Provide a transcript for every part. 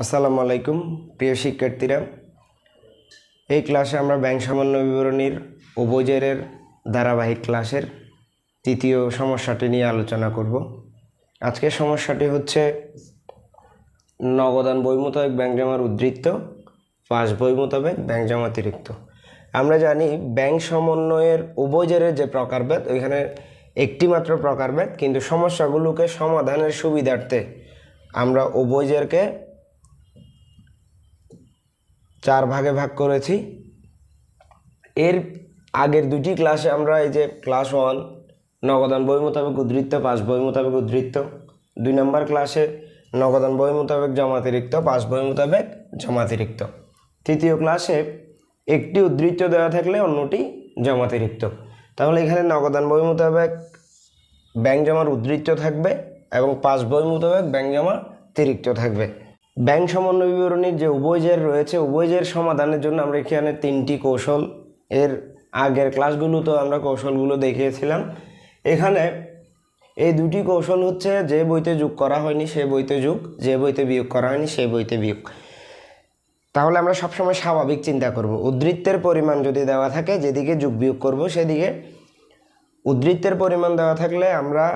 আসসালামু আলাইকুম, প্রিয় শিক্ষার্থীরা। এই ক্লাসে আমরা ব্যাংক সমন্বয় বিবরণীর উপজেরের ধারাবাহিক ক্লাসের তৃতীয় সমস্যাটি নিয়ে আলোচনা করব। আজকের সমস্যাটি হচ্ছে নগদান বই মোতাবেক ব্যাংক জমার উদ্ধৃত্ত, পাস বই মোতাবেক ব্যাংক জমা অতিরিক্ত। আমরা জানি ব্যাংক সমন্বয়ের উপজেরের যে প্রকারভেদ, ওইখানে একটি মাত্র প্রকারভেদ, কিন্তু সমস্যাগুলোকে সমাধানের সুবিধার্থে আমরা উভয়জেরকে চার ভাগে ভাগ করেছি। এর আগের দুটি ক্লাসে আমরা এই যে ক্লাস ওয়ান নগদান বই মোতাবেক উদ্ধৃত্ত পাস বই মোতাবেক উদ্ধৃত্ত। দুই নম্বর ক্লাসে নগদান বই মোতাবেক জমাতিরিক্ত পাস বই মোতাবেক জমাতিরিক্ত। তৃতীয় ক্লাসে একটি উদ্ধৃত্ত দেওয়া থাকলে অন্যটি জমাতিরিক্ত। তাহলে এখানে নগদান বই মোতাবেক ব্যাংক জমার উদ্ধৃত্ত থাকবে এবং পাস বই মোতাবেক ব্যাংক জমা তিরিক্ত থাকবে। ব্যাংক সমন্বয় বিবরণীর যে উভয়জের রয়েছে, উভয়জের সমাধানের জন্য আমরা এখানে তিনটি কৌশল, এর আগের ক্লাসগুলোতেও আমরা কৌশলগুলো দেখিয়েছিলাম। এখানে এই দুটি কৌশল হচ্ছে, যে বইতে যোগ করা হয়নি, সে বইতে যোগ, যে বইতে বিয়োগ করা হয়নি সেই বইতে বিয়োগ। তাহলে আমরা সবসময় স্বাভাবিক চিন্তা করব, উদ্ধৃত্তের পরিমাণ যদি দেওয়া থাকে, যেদিকে যোগ বিয়োগ করব, সেদিকে উদ্ধৃত্তের পরিমাণ দেওয়া থাকলে আমরা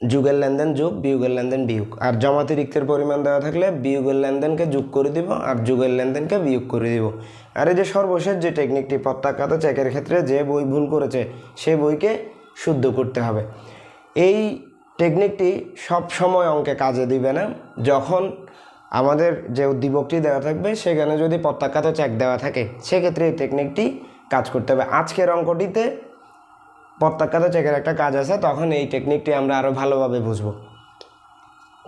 যুগের লেনদেন যোগ, বিয়োগের লেনদেন বিয়োগ। আর জমাতিরিক্তের পরিমাণ দেওয়া থাকলে বিয়োগের লেনদেনকে যোগ করে দিব আর যুগের লেনদেনকে বিয়োগ করে দিব। আর এই যে সর্বশেষ যে টেকনিকটি প্রত্যাখ্যাত চেকের ক্ষেত্রে যে বই ভুল করেছে সেই বইকে শুদ্ধ করতে হবে। এই টেকনিকটি সব সময় অঙ্কে কাজে দিবে না। যখন আমাদের যে উদ্দীপকটি দেওয়া থাকবে, সেখানে যদি প্রত্যাখ্যাত চেক দেওয়া থাকে, সেক্ষেত্রে এই টেকনিকটি কাজ করতে হবে। আজকের অঙ্কটিতে প্রত্যাখ্যাত চেকের একটা কাজ আছে, তখন এই টেকনিকটি আমরা আরও ভালোভাবে বুঝব।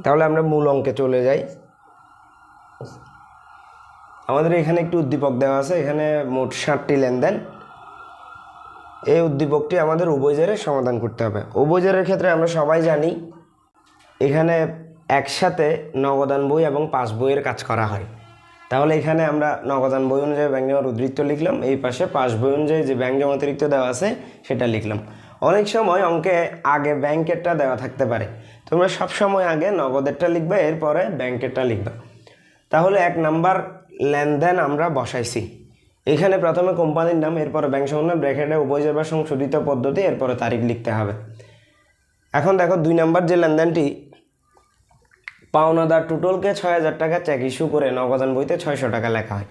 তাহলে আমরা মূল অঙ্কে চলে যাই। আমাদের এখানে একটু উদ্দীপক দেওয়া আছে, এখানে মোট ষাটটি লেনদেন। এই উদ্দীপকটি আমাদের উভয়জেরের সমাধান করতে হবে। উভয়জেরের ক্ষেত্রে আমরা সবাই জানি, এখানে একসাথে নগদান বই এবং পাস বইয়ের কাজ করা হয়। তাহলে এখানে আমরা নগদান বই অনুযায়ী ব্যাংক জমার উদ্ধৃত্ত লিখলাম। এই পাশে পাস বই অনুযায়ী যে ব্যাংক জমা অতিরিক্ত দেওয়া আছে, সেটা লিখলাম। অনেক সময় অঙ্কে আগে ব্যাংকেরটা দেওয়া থাকতে পারে। তোমরা সব সময় আগে নগদেরটা লিখবে, এরপরে ব্যাংকেরটা লিখবে। তাহলে এক নাম্বার লেনদেন আমরা বসাইছি। এখানে প্রথমে কোম্পানির নাম, এরপরে ব্যাংক সমন্বয় ব্র্যাকেটে উপজের বা সংশোধিত পদ্ধতি, এরপরে তারিখ লিখতে হবে। এখন দেখো দুই নাম্বার যে লেনদেনটি পাওনাদার টুটলকে ছয় হাজার টাকা চেক ইস্যু করে নগদান বইতে ছয়শো টাকা লেখা হয়।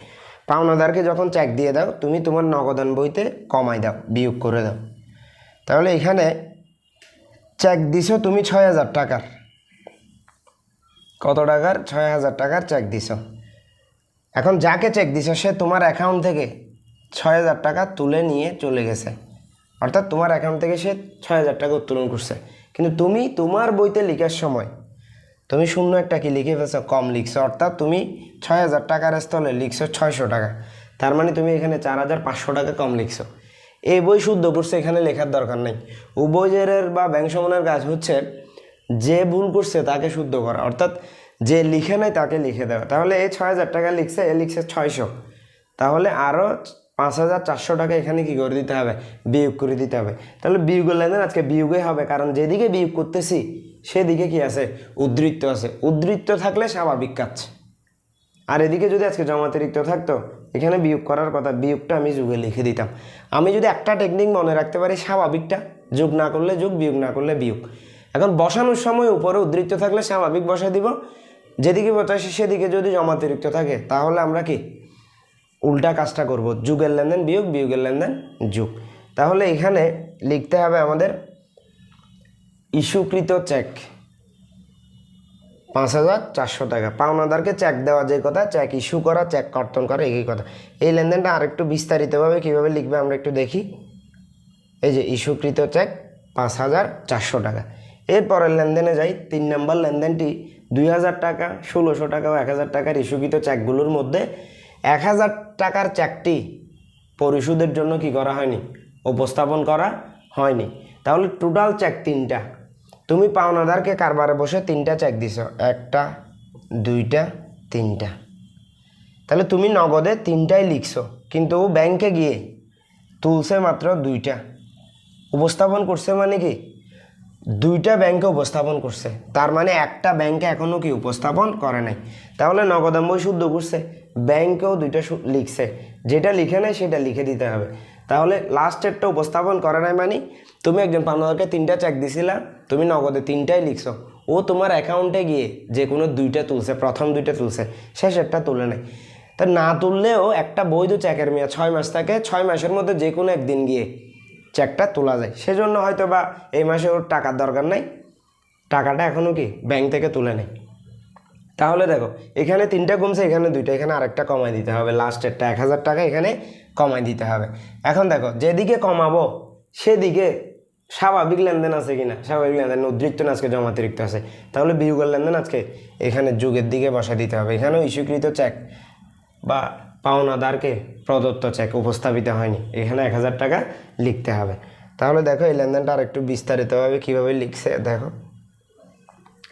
পাওনাদারকে যখন চেক দিয়ে দাও, তুমি তোমার নগদান বইতে কমাই দাও, বিয়োগ করে দাও। তাহলে এখানে চেক দিছো তুমি ছয় হাজার টাকার। কত টাকার? ছয় হাজার টাকার চেক দিছো। এখন যাকে চেক দিছো, সে তোমার অ্যাকাউন্ট থেকে ছয় হাজার টাকা তুলে নিয়ে চলে গেছে। অর্থাৎ তোমার অ্যাকাউন্ট থেকে সে ছয় হাজার টাকা উত্তোলন করছে। কিন্তু তুমি তোমার বইতে লিখার সময় তুমি শূন্য একটা কি লিখে ফেলছো? কম লিখছো। অর্থাৎ তুমি ছয় হাজার টাকার স্থলে লিখছো ছয়শো টাকা। তার মানে তুমি এখানে চার হাজার পাঁচশো টাকা কম লিখছো। এই বই শুদ্ধ করছে, এখানে লেখার দরকার নেই। উভয়ের বা ব্যাংক সমনের কাজ হচ্ছে যে ভুল করছে তাকে শুদ্ধ করা। অর্থাৎ যে লিখে নেয় তাকে লিখে দেওয়া। তাহলে এই ছয় হাজার টাকা লিখছে, এ লিখছে ছয়শো। তাহলে আরও পাঁচ হাজার চারশো টাকা এখানে কি করে দিতে হবে? বিয়োগ করে দিতে হবে। তাহলে বিয়োগের লেনদেন আজকে বিয়োগে হবে। কারণ যেদিকে বিয়োগ করতেছি সেদিকে কি আছে? উদ্ধৃত্ত আছে। উদ্ধৃত্ত থাকলে স্বাভাবিক কাজ। আর এদিকে যদি আজকে জমাতিরিক্ত থাকতো, এখানে বিয়োগ করার কথা, বিয়োগটা আমি যুগে লিখে দিতাম। আমি যদি একটা টেকনিক মনে রাখতে পারি, স্বাভাবিকটা। যোগ না করলে যোগ, বিয়োগ না করলে বিয়োগ। এখন বসানোর সময় উপরে উদ্ধৃত্ত থাকলে স্বাভাবিক বসাই দিব। যেদিকে বসাইছি, সেদিকে যদি জমাতিরিক্ত থাকে, তাহলে আমরা কি? উল্টা কাজটা করব। যুগের লেনদেন বিয়োগ, বিয়োগের লেনদেন যুগ। তাহলে এখানে লিখতে হবে আমাদের ইস্যুকৃত চেক। পাঁচ হাজার চারশো টাকা। পাওনাদারকে চেক দেওয়া যে কথা, চেক ইস্যু করা, চেক কর্তন করা, একই কথা। এই লেনদেনটা আরেকটু বিস্তারিতভাবে কীভাবে লিখবে আমরা একটু দেখি। এই যে ইস্যুকৃত চেক, পাঁচ হাজার চারশো টাকা। এরপরের লেনদেনে যাই, তিন নম্বর লেনদেনটি দুই হাজার টাকা, ষোলোশো টাকা ও এক হাজার টাকার ইস্যুকৃত চেকগুলোর মধ্যে এক হাজার টাকার চেকটি পরিশোধের জন্য কি করা হয়নি? উপস্থাপন করা হয়নি। তাহলে টোটাল চেক তিনটা। তুমি পাওনাদারকে কারবারে বসে তিনটা চেক দিছো, একটা, দুইটা, তিনটা। তাহলে তুমি নগদে তিনটাই লিখছো, কিন্তু ব্যাংকে গিয়ে তুলছে মাত্র দুইটা। উপস্থাপন করছে মানে কি? দুইটা ব্যাংকে উপস্থাপন করছে, তার মানে একটা ব্যাংকে এখনও কি উপস্থাপন করে নাই। তাহলে নগদান বই শুদ্ধ করছে ব্যাংকেও দুইটা লিখছে, যেটা লিখে নেয় সেটা লিখে দিতে হবে। তাহলে লাস্টেরটা উপস্থাপন করে নাই মানে? তুমি একজন পাওনাদারকে তিনটা চেক দিছিলা, তুমি নগদে তিনটাই লিখছো। ও তোমার অ্যাকাউন্টে গিয়ে যে কোনো দুইটা তুলছে, প্রথম দুইটা তুলছে শেষেরটা তুলে নেয় তা না তুললেও একটা বৈধ চেকের মেয়াদ ছয় মাস থাকে, ছয় মাসের মধ্যে যে কোনো একদিন গিয়ে চেকটা তোলা যায়। সেজন্য হয়তো বা এই মাসে ওর টাকার দরকার নাই। টাকাটা এখনও কি ব্যাংক থেকে তুলে নেয় তাহলে দেখো, এখানে তিনটা কমছে, এখানে দুইটা, এখানে আরেকটা কমাই দিতে হবে। লাস্টেরটা এক হাজার টাকা এখানে কমাই দিতে হবে। এখন দেখো, যেদিকে কমাবো, সেদিকে স্বাভাবিক লেনদেন আছে কিনা? স্বাভাবিক লেনদেন, উদ্রিক্ত না, আজকে জমাতিরিক্ত আছে। তাহলে বিয়োগের লেনদেন আজকে এখানে যুগের দিকে বসা দিতে হবে। এখানেও ইস্যুকৃত চেক বা পাওনাদারকে প্রদত্ত চেক উপস্থাপিত হয়নি। এখানে এক হাজার টাকা লিখতে হবে। তাহলে দেখো, এই লেনদেনটা আর একটু বিস্তারিতভাবে কীভাবে লিখছে, দেখো।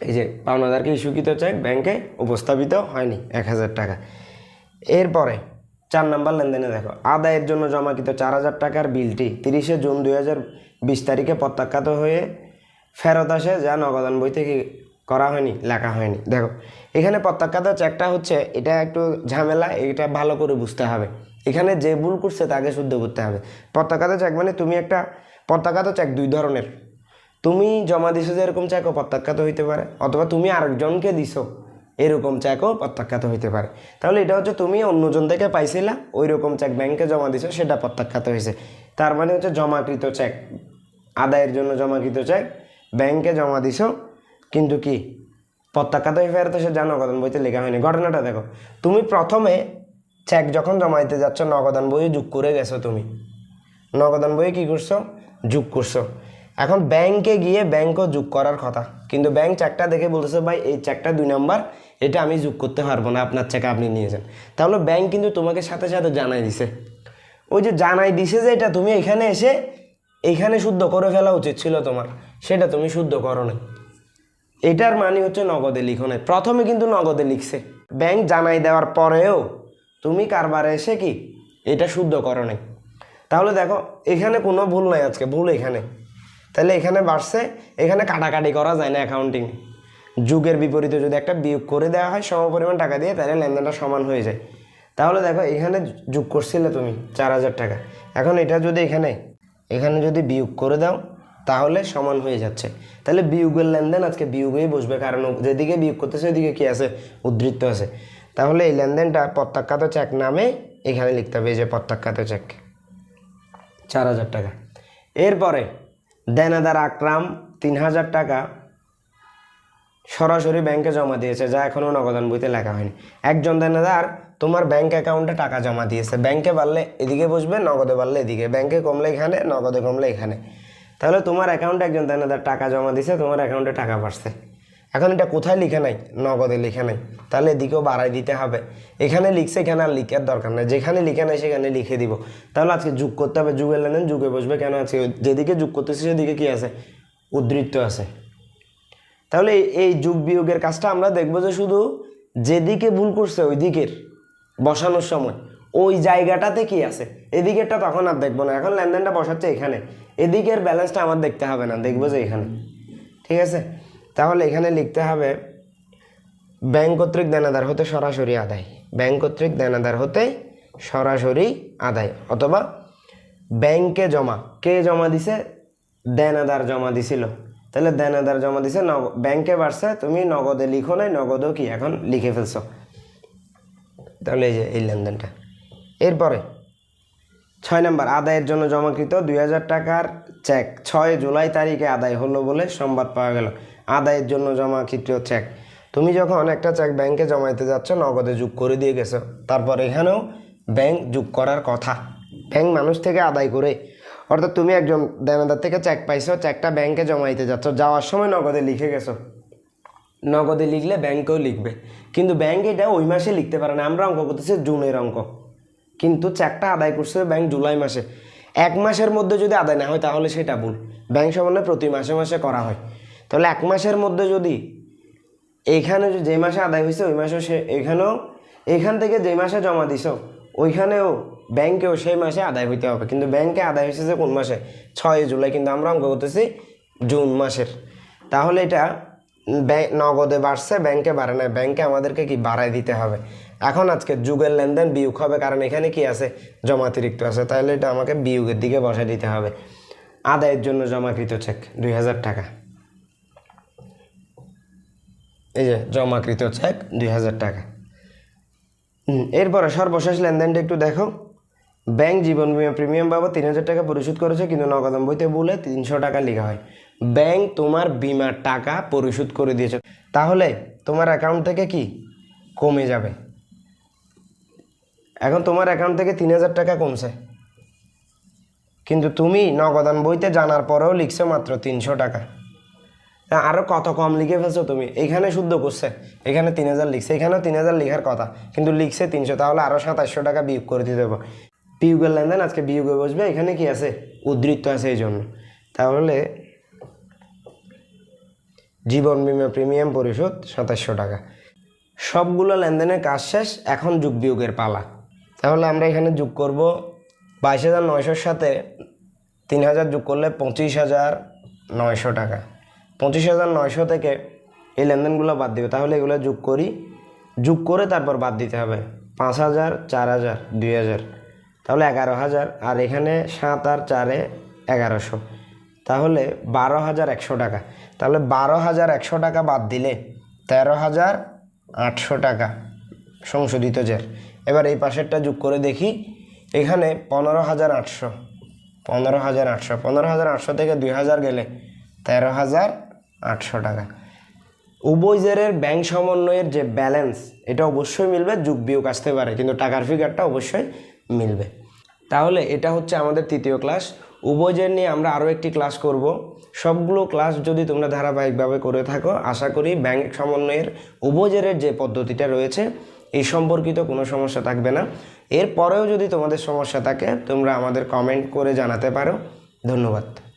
এই যে পাওনাদারকে ইস্যুকৃত চেক ব্যাংকে উপস্থাপিত হয়নি, এক হাজার টাকা। এরপরে চার নাম্বার লেনদেনে দেখো, আদায়ের জন্য জমাকৃত চার হাজার টাকার বিলটি তিরিশে জুন দুই হাজার বিশ তারিখে প্রত্যাখ্যাত হয়ে ফেরত আসে, যা নগদান বই থেকে করা হয়নি, লেখা হয়নি। দেখো, এখানে প্রত্যাখ্যাত চেকটা হচ্ছে, এটা একটু ঝামেলা, এটা ভালো করে বুঝতে হবে। এখানে যে ভুল করছে তাকে শুদ্ধ করতে হবে। প্রত্যাখ্যাত চেক মানে তুমি একটা, প্রত্যাখ্যাত চেক দুই ধরনের। তুমি জমা দিছো যে এরকম চেকও প্রত্যাখ্যাত হইতে পারে। অথবা তুমি আরেকজনকে দিছো, এরকম চেকও প্রত্যাখ্যাত হইতে পারে। তাহলে এটা হচ্ছে তুমি অন্যজন থেকে পাইছিলা ওই রকম চেক ব্যাংকে জমা দিছো, সেটা প্রত্যাখ্যাত হয়েছে। তার মানে হচ্ছে জমাকৃত চেক আদায়ের জন্য জমাকৃত চেক ব্যাংকে জমা দিছো, কিন্তু কি? প্রত্যাখ্যাত হয়ে ফেরত সে যা নগদান বইতে লেখা হয়নি। ঘটনাটা দেখো, তুমি প্রথমে চেক যখন জমা দিতে যাচ্ছ, নগদান বইয়ে যোগ করে গেছো তুমি। নগদান বইয়ে কী করছ? যোগ করছ। এখন ব্যাংকে গিয়ে ব্যাংকও যোগ করার কথা। কিন্তু ব্যাংক চেকটা দেখে বলতেছে, ভাই, এই চেকটা দুই নাম্বার, এটা আমি যোগ করতে পারব না, আপনার চেক আপনি নিয়ে যান। তাহলে ব্যাংক কিন্তু তোমাকে সাথে সাথে জানাই দিছে। ওই যে জানাই দিছে যে, এটা তুমি এখানে এসে এখানে শুদ্ধ করে ফেলা উচিত ছিল তোমার, সেটা তুমি শুদ্ধ করো না এটার মানে হচ্ছে নগদে লিখনে প্রথমে কিন্তু নগদে লিখছে। ব্যাংক জানাই দেওয়ার পরেও তুমি কারবারে এসে কি, এটা শুদ্ধ করো নাই। তাহলে দেখো, এখানে কোনো ভুল নাই আজকে, ভুল এখানে। তাহলে এখানে বাড়ছে, এখানে কাটাকাটি করা যায় না অ্যাকাউন্টিং যুগের বিপরীতে যদি একটা বিয়োগ করে দেওয়া হয় সম পরিমাণ টাকা দিয়ে, তাহলে লেনদেনটা সমান হয়ে যায়। তাহলে দেখো, এখানে যোগ করছিলে তুমি চার হাজার টাকা। এখন এটা যদি এখানে এখানে যদি বিয়োগ করে দাও, তাহলে সমান হয়ে যাচ্ছে। তাহলে বিয়োগের লেনদেন আজকে বিয়োগেই বসবে, কারণ যেদিকে বিয়োগ করতেছে, ওইদিকে কী আছে? উদ্ধৃত্ত আছে। তাহলে এই লেনদেনটা প্রত্যাখ্যাত চেক নামে এখানে লিখতে হবে, এই যে প্রত্যাখ্যাত চেক চার হাজার টাকা। এরপরে দেনাদার আকরাম তিন হাজার টাকা সরাসরি ব্যাংকে জমা দিয়েছে, যা এখনও নগদান বইতে লেখা হয়নি। একজন দেনাদার তোমার ব্যাংক অ্যাকাউন্টে টাকা জমা দিয়েছে। ব্যাংকে বাড়লে এদিকে বসবে, নগদে বাড়লে এদিকে। ব্যাংকে কমলে এখানে, নগদে কমলে এখানে। তাহলে তোমার অ্যাকাউন্টে একজন দেনাদার টাকা জমা দিয়েছে, তোমার অ্যাকাউন্টে টাকা বাড়ছে। এখন এটা কোথায় লিখে নাই? নগদে লিখে নাই। তাহলে এদিকেও বাড়াই দিতে হবে। এখানে লিখছে, এখানে আর লিখার দরকার নেই। যেখানে লিখে নাই, সেখানে লিখে দিব। তাহলে আজকে যুগ করতে হবে যুগের লেনদেন, যুগে বসবে। কেন আজকে যেদিকে যুগ করতেছে, সেদিকে কি আছে? উদ্ধৃত্ত আছে। তাহলে এই যুগ বিয়োগের কাজটা আমরা দেখব যে শুধু যেদিকে ভুল করছে ওই দিকের বসানোর সময়। ওই জায়গাটাতে কি আছে? এদিকেরটা তখন আর দেখব না। এখন লেনদেনটা বসাচ্ছে এখানে। এদিকের ব্যালেন্সটা আমার দেখতে হবে না। দেখব যে এখানে। ঠিক আছে? তাহলে এখানে লিখতে হবে, ব্যাংক কর্তৃক দেনাদার হতে সরাসরি আদায়। ব্যাংক কর্তৃক দেনাদার হতে সরাসরি আদায়, অথবা ব্যাংকে জমা। কে জমা দিছে? দেনাদার জমা দিছিল। তাহলে দেনাদার জমা দিছে, নগ, ব্যাংকে বাড়ছে, তুমি নগদে লিখো নাই, নগদও কি এখন লিখে ফেলছো। তাহলে এই যে, এই লেনদেনটা। এরপরে, ছয় নম্বর, আদায়ের জন্য জমাকৃত দুই হাজার টাকার চেক। ছয় জুলাই তারিখে আদায় হলো বলে সংবাদ পাওয়া গেল। আদায়ের জন্য জমা জমাকৃত চেক তুমি যখন একটা চেক ব্যাংকে জমাইতে যাচ্ছ, নগদে যোগ করে দিয়ে গেছো। তারপর এখানেও ব্যাংক যোগ করার কথা। ব্যাংক মানুষ থেকে আদায় করে। অর্থাৎ তুমি একজন দেনাদার থেকে চেক পাইছো চেকটা ব্যাংকে জমাইতে যাচ্ছ। যাওয়ার সময় নগদে লিখে গেছো। নগদে লিখলে ব্যাংকেও লিখবে। কিন্তু ব্যাংক এটা ওই মাসে লিখতে পারে না। আমরা অঙ্ক করতেছি জুনের অঙ্ক। কিন্তু চেকটা আদায় করছে ব্যাংক জুলাই মাসে। এক মাসের মধ্যে যদি আদায় না হয়, তাহলে সেটা ভুল। ব্যাংক সমন্বয় প্রতি মাসে মাসে করা হয়। তাহলে এক মাসের মধ্যে যদি এইখানে যে- মাসে আদায় হয়েছে, ওই মাসে সে এখানেও এখান থেকে যে মাসে জমা দিছ, ওইখানেও ব্যাংকেও সেই মাসে আদায় হইতে হবে। কিন্তু ব্যাংকে আদায় হয়েছে যে কোন মাসে? ছয় জুলাই, কিন্তু আমরা অঙ্ক করতেছি জুন মাসের। তাহলে এটা নগদে বাড়ছে, ব্যাংকে বাড়ে না ব্যাংকে আমাদেরকে কি বাড়ায় দিতে হবে? এখন আজকে যুগের লেনদেন বিয়োগ হবে, কারণ এখানে কি আছে? জমাতিরিক্ত আছে। তাহলে এটা আমাকে বিয়োগের দিকে বসে দিতে হবে। আদায়ের জন্য জমাকৃত চেক দুই হাজার টাকা। এই যে জমাকৃত চেক দুই হাজার টাকা। এরপরে সর্বশেষ লেনদেনটা একটু দেখো। ব্যাংক জীবন বিমা প্রিমিয়াম বাবদ তিন হাজার টাকা পরিশোধ করেছে, কিন্তু নগদান বইতে বলে তিনশো টাকা লেখা হয়। ব্যাংক তোমার বিমার টাকা পরিশোধ করে দিয়েছে। তাহলে তোমার অ্যাকাউন্ট থেকে কি? কমে যাবে। এখন তোমার অ্যাকাউন্ট থেকে তিন হাজার টাকা কমছে। কিন্তু তুমি নগদান বইতে জানার পরেও লিখছো মাত্র তিনশো টাকা। আরও কত কম লিখে ফেলছো তুমি? এখানে শুদ্ধ করছে। এখানে তিন হাজার লিখছে। এখানেও তিন হাজার লিখার কথা। কিন্তু লিখছে তিনশো, তাহলে আরও সাতাশশো টাকা বিয়োগ করে দিতে হবে। বিয়োগের লেনদেন আজকে বিয়োগে বসবে। এখানে কি আছে? উদ্ধৃত্ত আছে এই জন্য। তাহলে জীবন বিমা প্রিমিয়াম পরিশোধ সাতাশশো টাকা। সবগুলো লেনদেনের কাজ শেষ, এখন যোগ বিয়োগের পালা। তাহলে আমরা এখানে যোগ করব। বাইশ হাজার নয়শোর সাথে তিন হাজার যোগ করলে পঁচিশ হাজার নয়শো টাকা। পঁচিশ হাজার নয়শো থেকে এই লেনদেনগুলো বাদ দিবে। তাহলে এগুলো যোগ করি, যোগ করে তারপর বাদ দিতে হবে। পাঁচ হাজার, চার হাজার, দুই হাজার। তাহলে এগারো হাজার, আর এখানে সাত আর চারে এগারোশো। তাহলে বারো হাজার একশো টাকা। তাহলে বারো হাজার একশো টাকা বাদ দিলে তেরো হাজার আটশো টাকা সংশোধিত জের এবার এই পাশেরটা যোগ করে দেখি। এখানে পনেরো হাজার আটশো, পনেরো হাজার আটশো, পনেরো হাজার আটশো থেকে দুই হাজার গেলে তেরো হাজার আটশো টাকা। উভয় জেরের ব্যাংক সমন্বয়ের যে ব্যালেন্স এটা অবশ্যই মিলবে, যুগ বিয়োগ আসতে পারে, কিন্তু টাকার ফিগারটা অবশ্যই মিলবে। তাহলে এটা হচ্ছে আমাদের তৃতীয় ক্লাস উভয়জের নিয়ে আমরা আরও একটি ক্লাস করব। সবগুলো ক্লাস যদি তোমরা ধারাবাহিকভাবে করে থাকো, আশা করি ব্যাংক সমন্বয়ের উভয়জেরের যে পদ্ধতিটা রয়েছে, এই সম্পর্কিত কোনো সমস্যা থাকবে না। এরপরেও যদি তোমাদের সমস্যা থাকে, তোমরা আমাদের কমেন্ট করে জানাতে পারো। ধন্যবাদ।